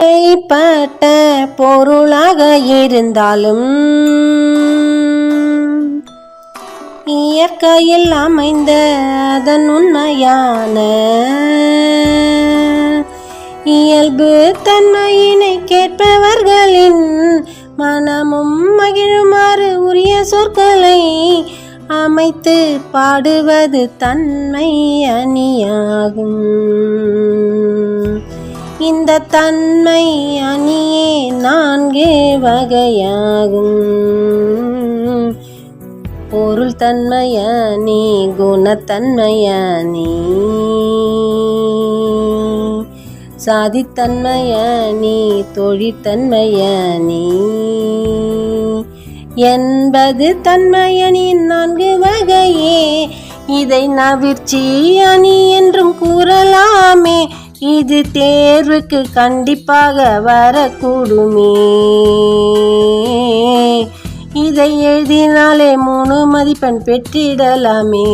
பட்ட பொருளாக இருந்தாலும் இயற்கையில் அமைந்த அதன் உண்மையான இயல்பு தன்மையினை கேட்பவர்களின் மனமும் மகிழுமாறு உரிய சொற்களை அமைத்து பாடுவது தன்மை அணிய இந்த தன்மை அணியே நான்கு வகையாகும். பொருள் தன்மையானி குணத்தன்மையானி சாதித்தன்மையானி தொழிற்தன்மையானி என்பது தன்மையனின் நான்கு வகையே. இதை நவிர்ச்சி அணி என்றும் கூறலாம். இது தேர்வுக்கு கண்டிப்பாக வரக்கூடுமே. இதை எழுதினாலே மூணு மதிப்பெண் பெற்றிடலாமே.